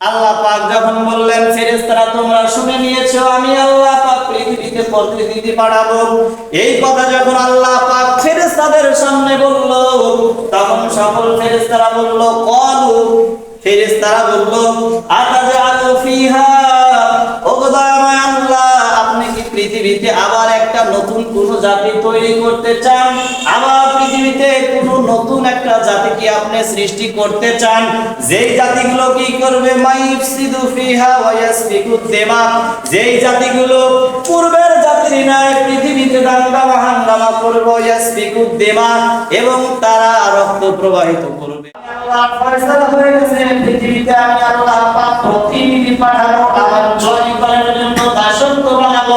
আল্লাহ পাক যখন বললেন, ফেরেশতারা, তোমরা শুনে নিয়েছো, আমি আল্লাহ পাক পৃথিবীতে প্রতিনিধি পাঠাবো। এই কথা যখন আল্লাহ পাক ফেরেশতাদের সামনে বলল, তখন সকল ফেরেশতারা বলল, কলু। ফেরেশতারা বলল আতাজালু ফিহা পৃথিবীতে আবার একটা নতুন কোন জাতি তৈরি করতে চান? আবার পৃথিবীতে কোন নতুন একটা জাতি কি আপনি সৃষ্টি করতে চান? যেই জাতিগুলো কি করবে? মাইফসিদু ফিহা ওয়া ইয়াসফিকু দিমা যেই জাতিগুলো পূর্বের জাতির ন্যায় পৃথিবীতে দাঙ্গা হাঙ্গামা করবে ইয়াসফিকু দিমা এবং তারা রক্ত প্রবাহিত করবে। আল্লাহ ফয়সালা হয়ে গেছে পৃথিবীতে, আমি আল্লাহ পাক প্রতিনিধি পাঠাবো আমার জয় করার জন্য দাসত্ব বানাবো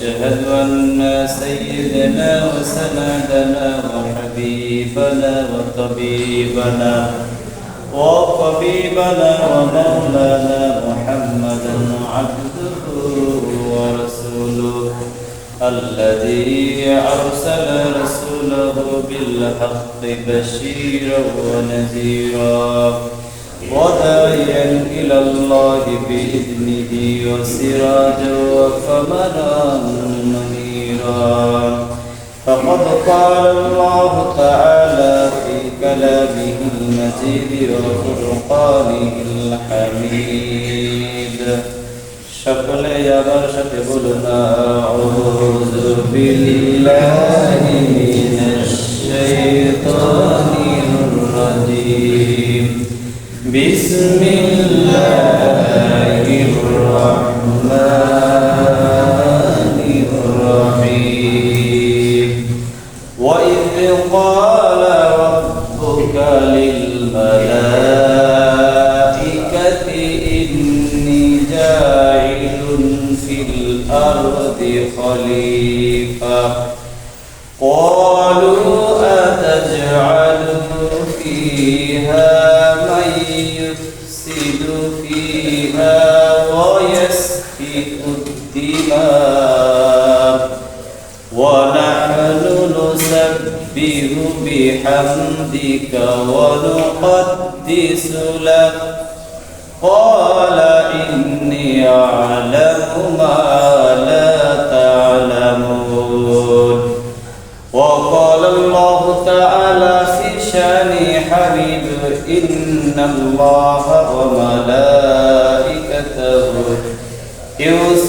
ونشهد أن سيدنا وسندنا وحبيبنا وطبيبنا وطبيبنا ومولانا محمدا عبده ورسوله الذي أرسل رسوله بالحق بشيرا ونذيرا وداعيا إلى الله بإذنه وسراجا وقمرا منيرا فقد قال الله تعالى في كلامه المجيد وفرقانه الحميد সকলে আবার সাথে বলুন আউযু বিল্লাহি মিনাশ শাইতানির রাজিম بسم الله الرحمن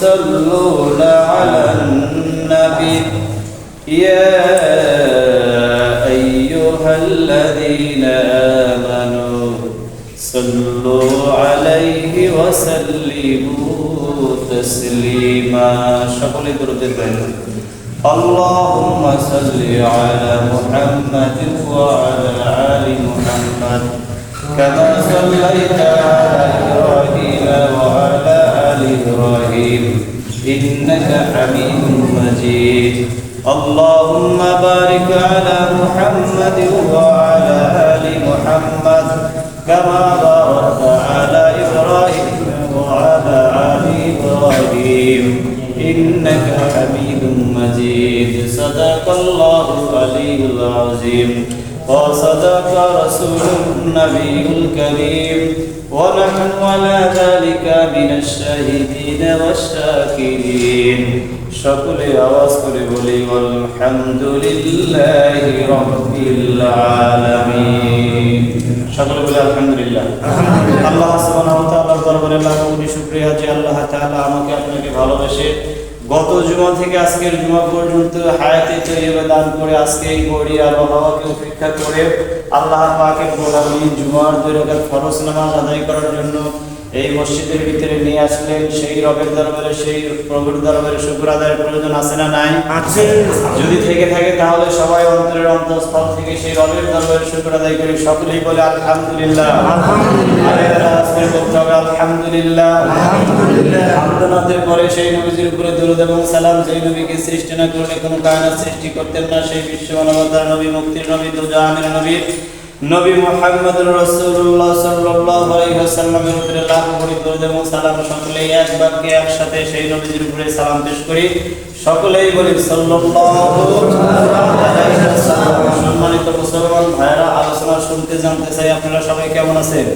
يصلون على النبي. يا أيها الذين آمنوا صلوا عليه وسلموا تسليما. شكرا لله اللهم صل على محمد وعلى آل محمد. كما صليت على إبراهيم وعلى إبراهيم إنك حميد مجيد. اللهم بارك على محمد وعلى آل محمد كما باركت على إبراهيم وعلى آل إبراهيم. إنك حميد مجيد. صدق الله العلي العظيم. وصدق رسول النبي الكريم. ونحن على ذلك من الشاهدين والشاكرين সকলে আওয়াজ করে বলি আলহামদুলিল্লাহ রব্বিল আলামিন সকলে বলে আলহামদুলিল্লাহ আল্লাহ সুবহানাহু ওয়া তাআলার দরবারে লাখ কোটি শুকরিয়া যে আল্লাহ তাআলা আমাকে আপনাকে ভালোবেসে গত জুমা থেকে আজকের জুমা পর্যন্ত হায়াতে তৈরি দান করে আজকে এই গড়ি আবহাওয়াকে উপেক্ষা করে আল্লাহ পাকে জুমার দুই খরচ নামাজ আদায় করার জন্য এই মসজিদের ভিতরে নিয়ে আসলেন সেই রবের দরবারে সেই প্রভুর দরবারে শুক্র আদায়ের প্রয়োজন আছে না নাই? আছে। যদি থেকে থাকে তাহলে সবাই অন্তরের অন্তঃস্থল থেকে সেই রবের দরবারে শুক্র আদায় করে সকলেই বলে আলহামদুলিল্লাহ। আলহামদুলিল্লাহ। বলতে হবে আলহামদুলিল্লাহ। আলহামদুলিল্লাহ। পরে সেই নবীজির উপরে দরুদ এবং সালাম যেই নবীকে সৃষ্টি না করলে কোনো কায়নাত সৃষ্টি করতেন না সেই বিশ্ব মানবতার নবী মুক্তির নবী দুজাহানের নবী। নবী মোহাম্মদ রাসূলুল্লাহ সাল্লাল্লাহু আলাইহি ওয়াসাল্লামের উপরে লাখ করি দরুদ এবং সালাম সকলেই এক বাক্যে একসাথে সেই নবীজির উপরে সালাম পেশ করি। সকলেই বলি সম্মানিত মুসলমান ভাইরা আলোচনা শুনতে জানতে চাই, আপনারা সবাই কেমন আছেন?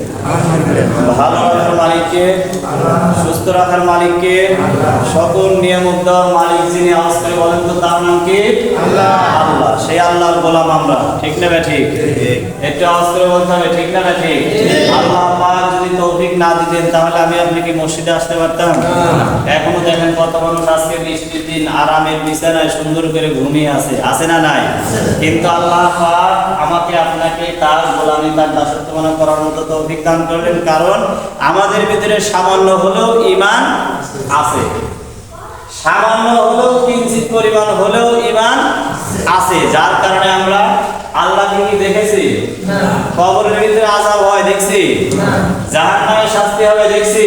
ভালো মালিককে, সুস্থ রাখার মালিককে, সকল নিয়ামত দেওয়ার মালিক যিনি আওয়াজ বলেন তো তার নাম কি? আল্লাহ। আল্লাহ সেই আল্লাহর গোলাম আমরা। ঠিক না বে ঠিক? একটু আওয়াজ বলতে হবে, ঠিক না বে ঠিক? আল্লাহ পাক যদি তৌফিক না দিতেন, তাহলে আমি আপনি কি মসজিদে আসতে পারতাম। এখনও দেখেন কত মানুষ আজকে বৃষ্টির দিন আরামের বিছানায় সুন্দর করে ঘুমিয়ে আছে। আছে না নাই? কিন্তু আল্লাহ পাক আমাকে আপনাকে তার গোলামি, তার দাসত্ব মনে করার মতো তৌফিক দান করলেন। কারণ আমাদের ভিতরে সামান্য হলেও ইমান আছে। সামান্য হলেও কিঞ্চিত পরিমাণ হলেও ইমান আছে। যার কারণে আমরা আল্লাহকে কি দেখেছি? কবরের ভিতরে আজাব হয় দেখছি। শাস্তি হবে দেখছি।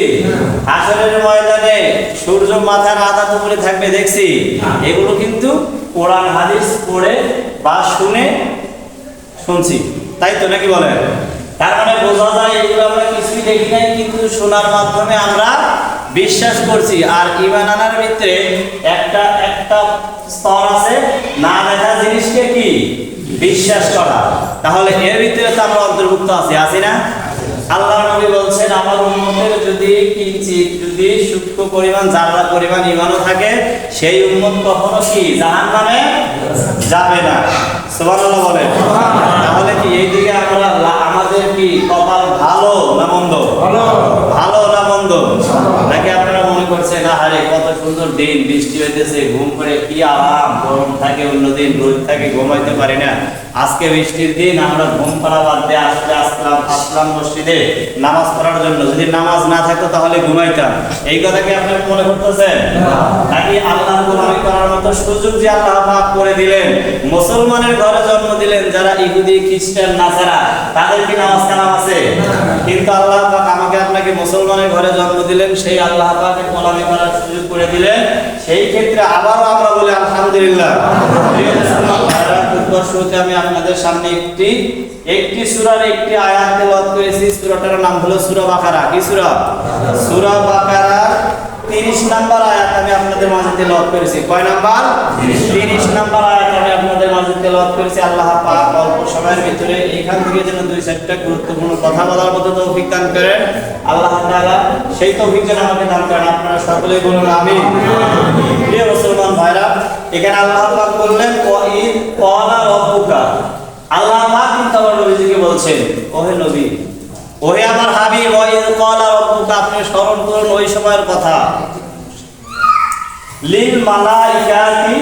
ময়দানে সূর্য মাথার আধা উপরে থাকবে দেখছি। এগুলো কিন্তু কোরআন হাদিস পড়ে বা শুনে শুনছি। তাই তো নাকি বলেন? তার মানে বোঝা যায় এগুলো আমরা কিছুই দেখি নাই কিন্তু শোনার মাধ্যমে আমরা বিশ্বাস করছি, আর ইমান আনার ভিতরে একটা একটা স্তর আছে, না দেখা জিনিসকে কি? বিশ্বাস করা। তাহলে এর ভিতরে তো আমরা অন্তর্ভুক্ত আছি আছি না? আল্লাহ নবী বলছেন, আমার উম্মতের যদি কিঞ্চিত যদি সূক্ষ্ম পরিমাণ জাররা পরিমাণ ইমানও থাকে, সেই উম্মত কখনো কি জাহান্নামে যাবে না? সুবহানাল্লাহ বলেন তাহলে কি এই দিকে আমরা লা- আমাদের কি কপাল ভালো না মন্দ ভালো ভালো না মন্দ নাকি আপনারা মনে করছেন আহারে কত সুন্দর দিন বৃষ্টি হইতেছে, ঘুম করে কি আরাম, গরম থাকে, অন্যদিন রোদ থাকে, ঘুমাইতে পারি না। আজকে বৃষ্টির দিন আমরা ঘুম পাড়া বাদ দিয়ে আসলে আসলাম আসলাম মসজিদে। নামাজ পড়ার জন্য। যদি নামাজ না থাকতো তাহলে ঘুমাইতাম। এই কথা কি আপনি মনে করতেছেন নাকি আল্লাহর গোলামি করার মতো সুযোগ যে আল্লাহ পাক করে দিলেন? মুসলমানের ঘরে জন্ম দিলেন যারা ইহুদি খ্রিস্টান নাসারা তাদের কি নামাজ কালাম আছে? কিন্তু আল্লাহ পাক আমাকে আপনাকে মুসলমানের ঘরে জন্ম দিলেন সেই আল্লাহ পাকের গোলামি করার সুযোগ করে দিলেন। সেই ক্ষেত্রে আবারও আমরা বলি আলহামদুলিল্লাহ। শুরুতে আমি আপনাদের সামনে একটি একটি সুরার একটি আয়াত তেলাওয়াত করেছি। সূরাটার নাম হলো সূরা বাকারা। কি সুরা? সূরা বাকারা 30 নাম্বার আয়াত আমি আপনাদের মাঝে তেলাওয়াত করেছি। কয় নাম্বার? 30 নাম্বার। আয়াত আমি আপনাদের মাঝে তেলাওয়াত করেছি। আল্লাহ পাক অল্প সময়ের ভিতরে এখান থেকে যেন দুই চারটা গুরুত্বপূর্ণ কথা বলার মতো তৌফিক দান করেন। আল্লাহ তাআলা সেই তৌফিক যেন আমাকে দান করেন। আপনারা সকলেই বলুন আমিন। প্রিয় মুসলমান ভাইরা এখানে আল্লাহ পাক বললেন ওয়াইদ ক্বালা আল্লাহ পাক কিন্তু আমার নবীজিকে বলছেন ওহে নবী ওহে আমার হাবিব ওয়াইদ ক্বালা রাব্বুকা, আপনি স্মরণ করুন ওই সময়ের কথা। লিল মালাইকাতি,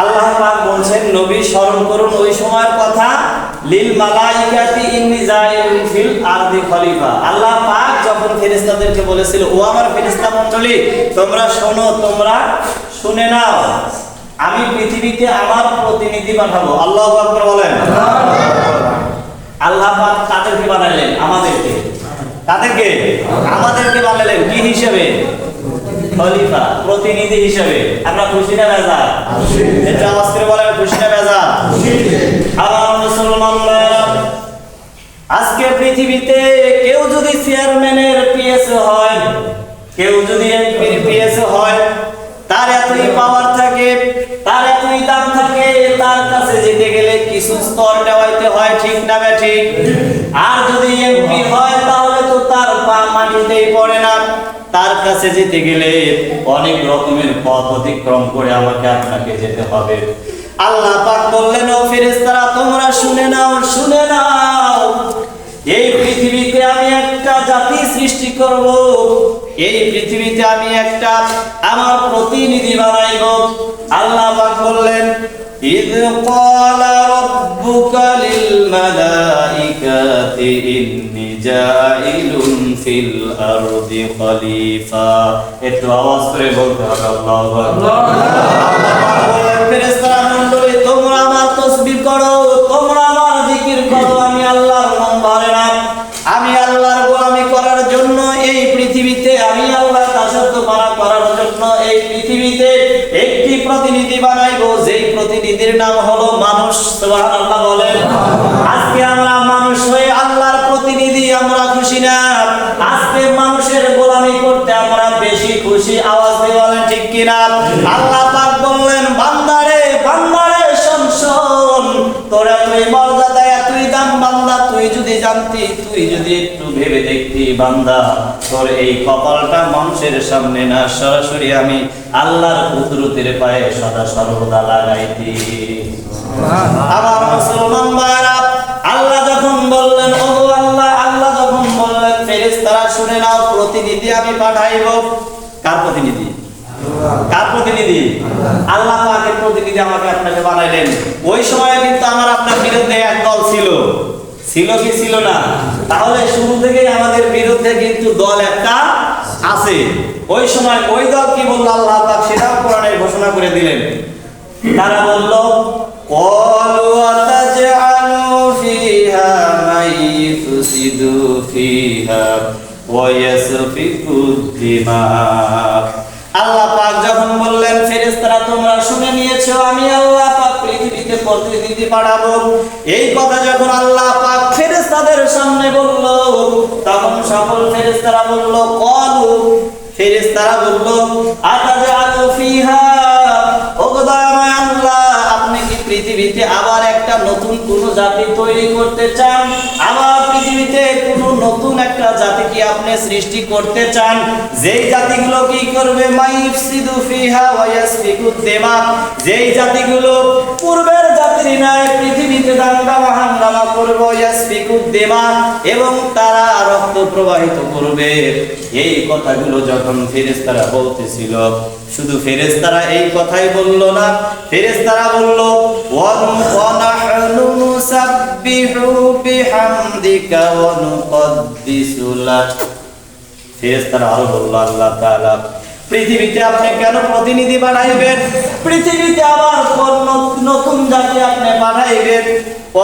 আল্লাহ পাক বলছেন, নবী স্মরণ করুন ওই সময়ের কথা। লিল মালাইকাতি ইন্নি জাইলুন ফিল আরদি খলিফা। আল্লাহ পাক যখন ফেরেশতাদেরকে বলেছিল, ও আমার ফেরেশতা মণ্ডলী, তোমরা শোনো, তোমরা শুনে নাও। আমি পৃথিবীতে আমার প্রতিনিধি পাঠাবো। আল্লাহ আকবার বলেন। আল্লাহ পাক তাদেরকে বানালেন আমাদেরকে। তাদেরকে? আমাদেরকে বানালেন কি হিসেবে? খলিফা, প্রতিনিধি হিসেবে। আমরা খুশি না বেজা এটা আওয়াজ করে বলেন, খুশি না বেজা আমার মুসলমান আজকে পৃথিবীতে কেউ যদি চেয়ারম্যানের পিএস হয়, কেউ যদি এমপির পিএস হয় তার এতই পাওয়ার থাকে, তার এতই দাম থাকে, তার কাছে যেতে গেলে কিছু স্তর দেওয়াইতে হয়, ঠিক না ঠিক? আর যদি এমপি হয়, তাহলে তো তার পা মাটিতেই পড়ে না। তার কাছে যেতে গেলে অনেক রকমের পথ অতিক্রম করে আমাকে আপনাকে যেতে হবে। আল্লাহ পাক বললেন, ও ফেরেশতারা, তোমরা শুনে নাও শুনে নাও। এই পৃথিবীতে আমি একটা জাতি সৃষ্টি করব এই পৃথিবীতে আমি একটা আমার প্রতিনিধি বানাইব আল্লাহ পাক বললেন إذ قال ربك الملائكة إني جاعل في الأرض خليفة একটু আওয়াজ করে বলতে হবে আল্লাহু আকবার ফেরেশতারা মণ্ডলী তোমরা আমার তসবিহ করো আমি আল্লাহর দাসত্ব পালন করার জন্য এই পৃথিবীতে একটি প্রতিনিধি বানাইবো, যেই প্রতিনিধির নাম হলো মানুষ, সুবহানাল্লাহ বলেন। আজকে আমরা মানুষ হয়ে আল্লাহর প্রতিনিধি আমরা খুশি না। আজকে মানুষের গোলামি করতে আমরা বেশি খুশি, আওয়াজ দিয়ে বলেন ঠিক কিনা? আল্লাহ পাক বললেন, বান্দারে বান্দারে, শোন শোন, তোরা তুই মর্যাদা তুই যদি জানতি, তুই যদি একটু ভেবে দেখতি, বান্দা, তোর এই কপালটা মানুষের সামনে না, সরাসরি আমি আল্লাহর কুদরতের পায়ে সদা সর্বদা লাগাইতি। আমার মুসলমান ভাইরা আল্লাহ যখন বললেন ও আল্লাহ আল্লাহ যখন বললেন, ফেরেশতারা শুনে নাও, প্রতিনিধি আমি পাঠাইব। কার প্রতিনিধি? কার প্রতিনিধি? আল্লাহ পাকের প্রতিনিধি আমাকে আপনাকে বানাইলেন। ওই সময় কিন্তু আমার আপনার বিরুদ্ধে এক দল ছিল। ছিল কি ছিল না? তাহলে শুরু থেকে আমাদের বিরুদ্ধে কিন্তু দল একটা আছে। ওই সময় ওই দল কি বলল? আল্লাহ তাক সেটা কোরআনে ঘোষণা করে দিলেন। তারা বলল, কলু আতাজানু ফিহা মাইফসিদু ফিহা ওয়া ইয়াসফিকু দিমাগ আল্লাহ পাক যখন বললেন, ফেরেশতারা, তোমরা শুনে নিয়েছো, আমি আল্লাহ পৃথিবীতে প্রতিনিধি পাঠাবো এই কথা যখন আল্লাহ পাক ফেরেশতাদের সামনে বলল, তখন সকল ফেরেশতারা বলল, কলু। ফেরেশতারা বলল আতাজালু ফিহা? ওগো দয়াময় আল্লাহ, আপনি কি পৃথিবীতে আবার একটা নতুন কোন জাতি তৈরি করতে চান? আবার পৃথিবীতে নতুন একটা জাতি কি আপনি সৃষ্টি করতে চান, যেই জাতিগুলো কি করবে? মাইফসিদু ফিহা ওয়া ইয়াসফিকু দিমা যেই জাতিগুলো পূর্বের জাতির ন্যায় পৃথিবীতে দাঙ্গা হাঙ্গামা করবে এবং তারা রক্ত প্রবাহিত করবে। এই কথাগুলো যখন ফেরেশতারা বলতেছিল, শুধু ফেরেশতারা এই কথাই বলল না, ফেরেশতারা বলল ফেরেশতারা আরও বলল, আল্লাহ তাআলা পৃথিবীতে আপনি কেন প্রতিনিধি বানাইবেন? পৃথিবীতে আবার নতুন জাতি আপনি বানাইবেন?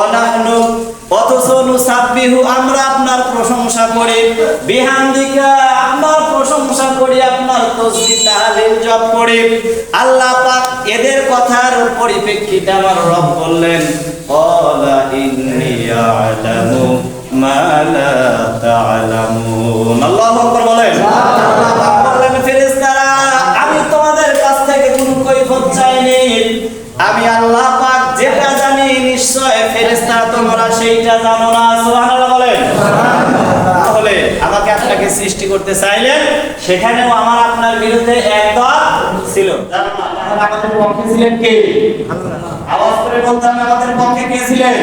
অনাহনু অথচ নুসাব্বিহু, আমরা আপনার প্রশংসা করি। প্রশংসা করি, আপনার তসবিহ তাহলিল জপ করি। আল্লাহ পাক এদের কথার পরিপ্রেক্ষিতে আমার রব বললেন ক্বালা ইন্নী আ'লামু মা লা আল্লাহু আকবার বলেন। আল্লাহ আমি আল্লাহ পাক যেটা জানি নিশ্চয় ফেরেশতা তোমরা সেইটা জানো না। সুবহানাল্লাহ বলেন। তাহলে আমাকে আপনাকে সৃষ্টি করতে চাইলেন সেখানেও আমার আপনার বিরুদ্ধে একদল ছিল। জানো না, তাহলে আমাদের পক্ষে ছিলেন কে? আওয়াজ করে বলতে হবে আমাদের পক্ষে কে ছিলেন?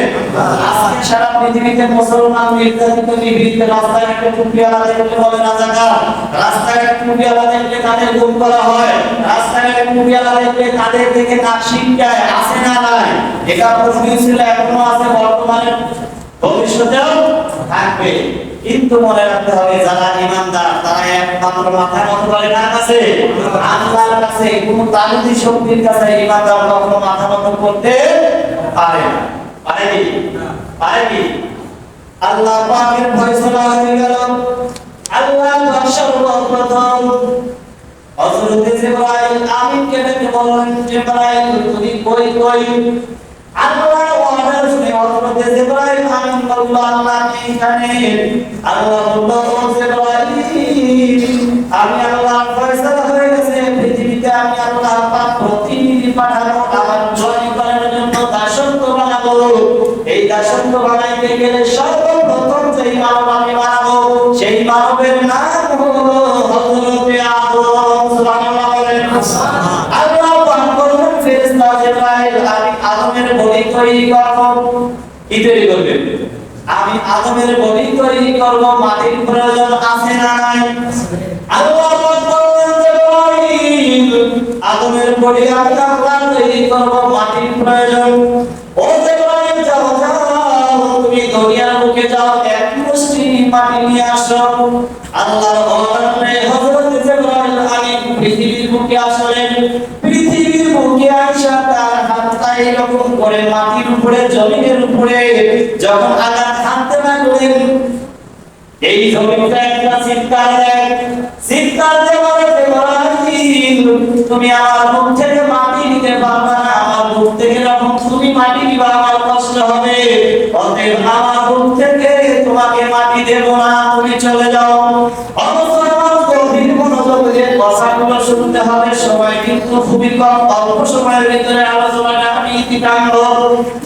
আজকে সারা পৃথিবীতে মুসলমান নির্যাতিত নিগৃহীত রাস্তায় একটা টুপিওয়ালা দেখলে বলে না জায়গা রাস্তায় একটা টুপিওয়ালা দেখলে তাদের গুম করা হয়? রাস্তায় একটা টুপিওয়ালা দেখলে তাদের থেকে নাক শিঙ্কায় আসে না নাই? এটা প্রশ্ন ছিল এখনও আছে বর্তমানে। ভবিষ্যতেও থাকবে। কিন্তু মনে রাখতে হবে, যারা ইমানদার, তারা একমাত্র করে কাছে আল্লাহর কাছে শক্তির কাছে ইমানদার কখনো মাথা করতে পারে না। পারে কি? পারে কি? আল্লাহ পাকের হয়ে গেল। আল্লাহ হযরত জিবরাইল আমিনকে ডেকে বললেন, জিবরাইল, তুমি কই কই? আল্লাহ শুনে হযরত জিবরাইল আমিন আল্লাহ আমি এখানে আল্লাহ বলল ও আমি আল্লাহ ফয়সালা হয়ে গেছে, পৃথিবীতে আমি আল্লাহ পাক প্রতিনিধি পাঠাবো আমার জয় করার জন্য দাসত্ব বানাবো। এই দাসত্ব বানাইতে গেলে সর্বপ্রথম যেই মানব আমি বানাবো, সেই মানবের নাম হলো হযরতে আদম, সুবহানাল্লাহ বলেন। তৈরি করব, কি তৈরি আমি আদমের বলি তৈরি করব, মাটির প্রয়োজন আছে না নাই? আদমের বলি, আমি তৈরি করব মাটির প্রয়োজন। ও জিবরাইল যাও যাও দুনিয়ার বুকে যাও, এক মুষ্টি মাটি নিয়ে আসো। আল্লাহর অর্ডারে হযরত জিবরাইল আমিন পৃথিবীর বুকে আসলেন। পৃথিবীর বুকে আইসা এরকম করে মাটির উপরে, জমিনের উপরে যখন আঘাত হানতে লাগলেন এই জমিটা একটা চিৎকার দেয়। চিৎকার দেওয়ারে তুমি আমার মুখ থেকে মাটি নিতে পারবে না, আমার মুখ থেকে যখন তুমি মাটি নিবা, আমার কষ্ট হবে। অতএব আমার মুখ থেকে তোমাকে মাটি দেব না, তুমি চলে যাও। অবশ্য শুনতে হবে, সময় কিন্তু খুবই কম, অল্প সময়ের ভিতরে আলোচনাটা ইতি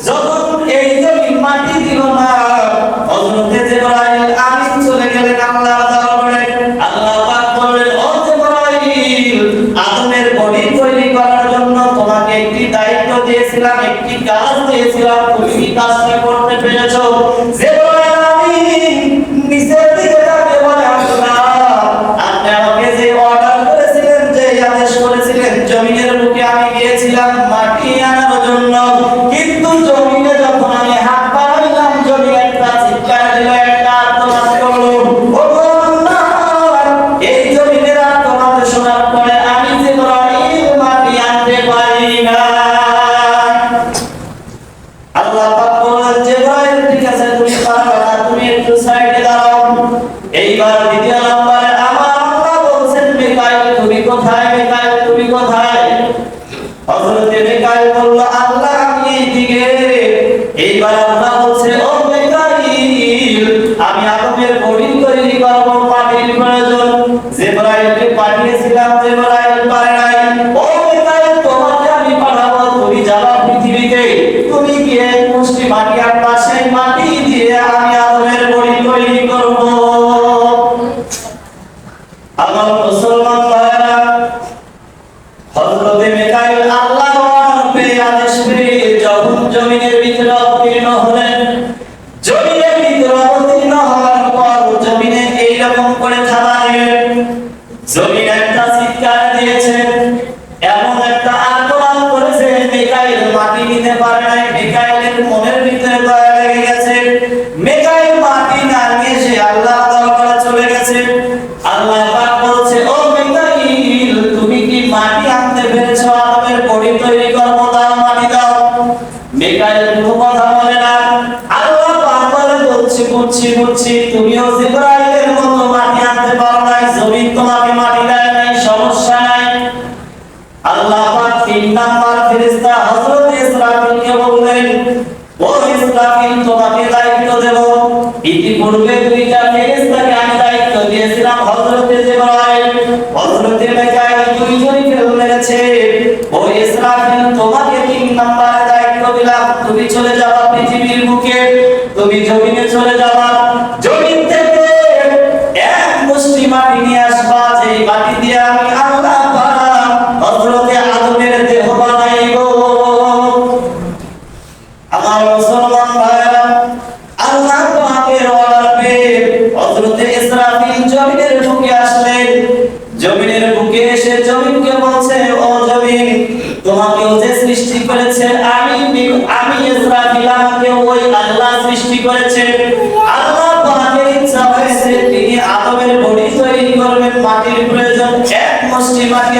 যখন এই জমিন মাটি দিল না, হযরতে চলে গেলেন আল্লাহর দরবারে। আল্লাহ পাক বললেন, ও জিবরাইল, আদমের তৈরি করার জন্য তোমাকে একটি দায়িত্ব দিয়েছিলাম, একটি কাজ দিয়েছিলাম। ভিতরে বুঝছি বুঝছি তুমিও জিবরাইলের মতো মাটি আনতে পারো নাই, জমিন তোমাকে মাটি দেয় নাই, সমস্যা নাই। আল্লাহ পাক তিন নাম্বার ফেরেশতা হযরত ইসরাফিলকে বললেন, ও ইসরাফিল, তোমাকে দায়িত্ব দেব। ইতিপূর্বে দুইটা ফেরেশতাকে আমি দায়িত্ব দিয়েছিলাম হযরত জিবরাইল। হযরত মিকাইল দুইজনই ফেল মেরেছে ও ইসরাফিল, তোমাকে তিন নাম্বার দায়িত্ব দিলাম। তুমি চলে যাবা পৃথিবীর বুকে, তুমি জমিনে চলে যাবা সৃষ্টি করেছে আল্লাহ পাকের ইচ্ছা হয়েছে তিনি আদমের বডি তৈরি করবেন, মাটির প্রয়োজন, এক মুষ্টি মাটি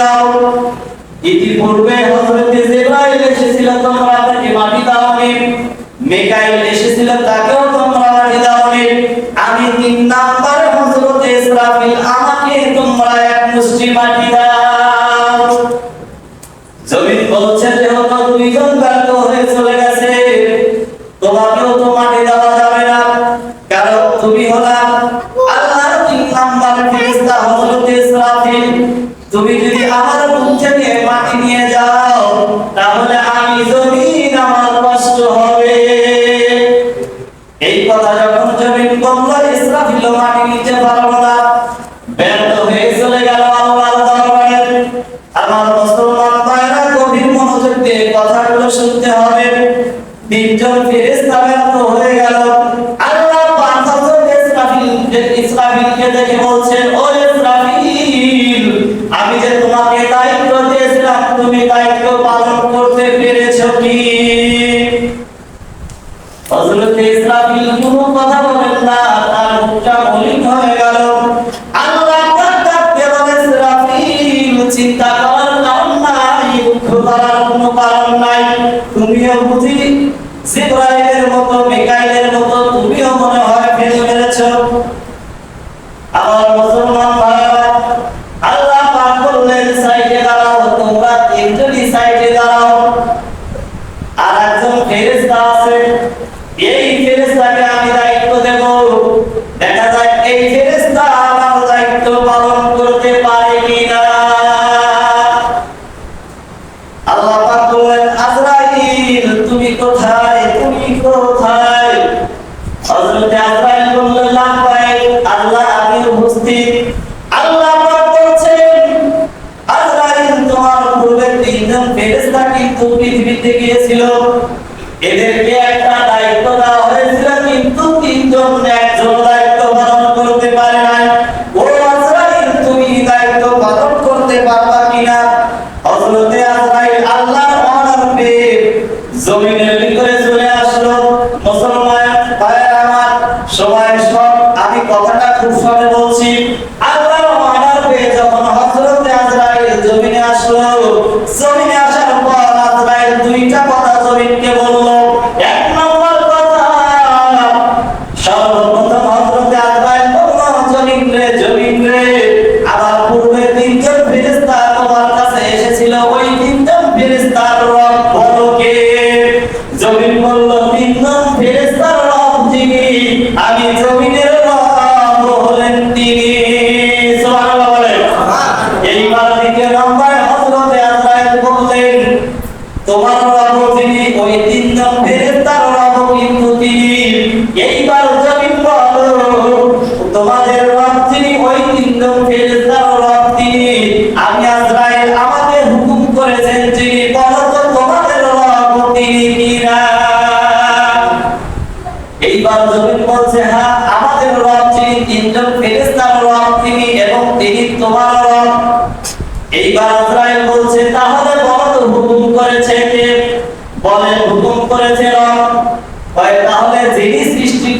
দাও। ইতিপূর্বে হযরত জিবরাইল এসেছিল, তোমরা তাকে মাটি মিকাইল এসেছিল, তাকেও তোমরা মাটি আমি তিন নাম্বার হযরত ইসরাফিল, আমাকে তোমরা এক মুষ্টি মাটি জমিন আমার কষ্ট হবে। এই কথা যখন জমিন বলল ইসরাফিল মাটি নিতে পারল না, ব্যর্থ হয়ে চলে গেল আল্লাহর দরবারে। আমার মুসলমান ভাইরা গভীর মনোযোগ দিয়ে কথাগুলো শুনতে হবে। তিনজন ফেরেশতা পৃথিবীতে গিয়েছিল। এদেরকে সুবহানাল্লাহ বলেন।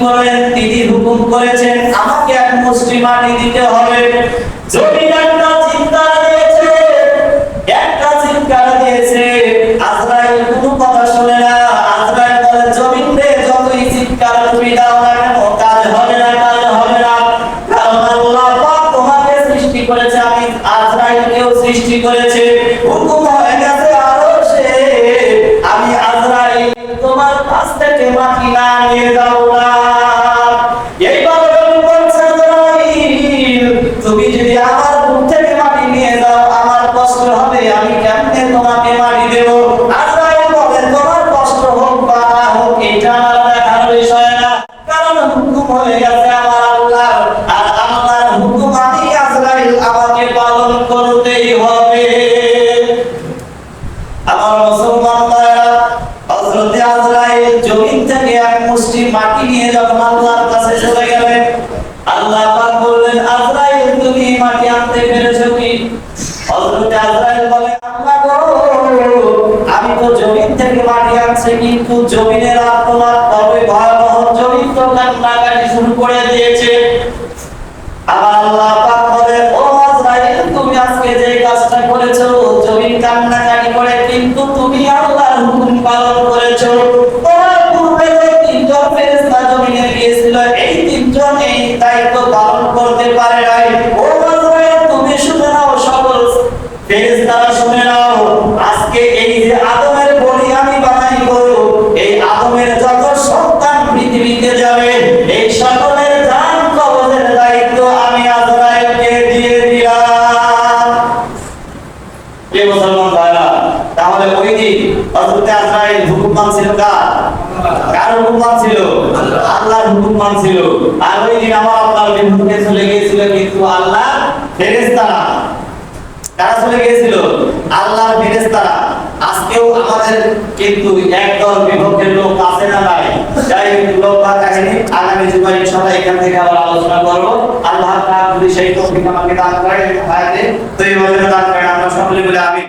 করলেন তিনি হুকুম করেছেন, আমাকে এক মাটি দিতে হবে। জমিন একটা চিন্তা দিয়েছে, একটা চিৎকার দিয়েছে, আজরাইল কোনো কথা শুনে না। আজরাইল বলে জমিন রে যতই চিৎকার তুমি দাও না কেন, কাজ হবে না, কাজ হবে না। কারণ আল্লাহ পাক তোমাকে সৃষ্টি করেছে, আমি আজরাইলকেও সৃষ্টি করেছে। হুকুম হয়ে গেছে আরও সে, আমি আজরাইল তোমার কাছ থেকে মাটি না নিয়ে যাও না। করতেই হবে। আমার মুসলমান ভাইরা হযরতে জমিন থেকে এক মুষ্টি মাটি নিয়ে যখন আল্লাহর কাছে চলে গেলেন, আল্লাহ পাক বললেন তুমি মাটি আনতে পেরেছ কি? হযরতে বলে, আল্লাহ গো, আমি তো জমিন থেকে মাটি আনছি, কিন্তু জমিনের আত্মনাদ তবে ভয়াবহ জমিন তো কান্নাকাটি শুরু করে দিয়েছে আবার আল্লাহ পাক বলে ও আজরাইল তুমি আজকে যে কাজটা করেছ জমিন কান্নাকাটি করে কিন্তু তুমি আল্লাহর হুকুম পালন করেছ গিয়েছিল, এই তিনজন এই দায়িত্ব পালন করতে পারে নাই। ও তুমি শুনে নাও সকল শুনে নাও, আজকে এই হুকুম মানছিল আর ওই দিন আমার আপনার বিপক্ষে চলে গিয়েছিল কিন্তু আল্লাহ ফেরেশতারা। কারা চলে গিয়েছিল? আল্লাহর ফেরেশতারা। আজকেও আমাদের কিন্তু একদল বিভক্তের লোক আছে না নাই? যাই লোক বা কাহিনী, আগামী জুমার ইনশাআল্লাহ এখান থেকে আবার আলোচনা করব। আল্লাহ তাআলা যদি সেই তৌফিক আমাকে দান করেন হায়াতে তো এই বলে দান করেন। আমরা সকলে বলে আমি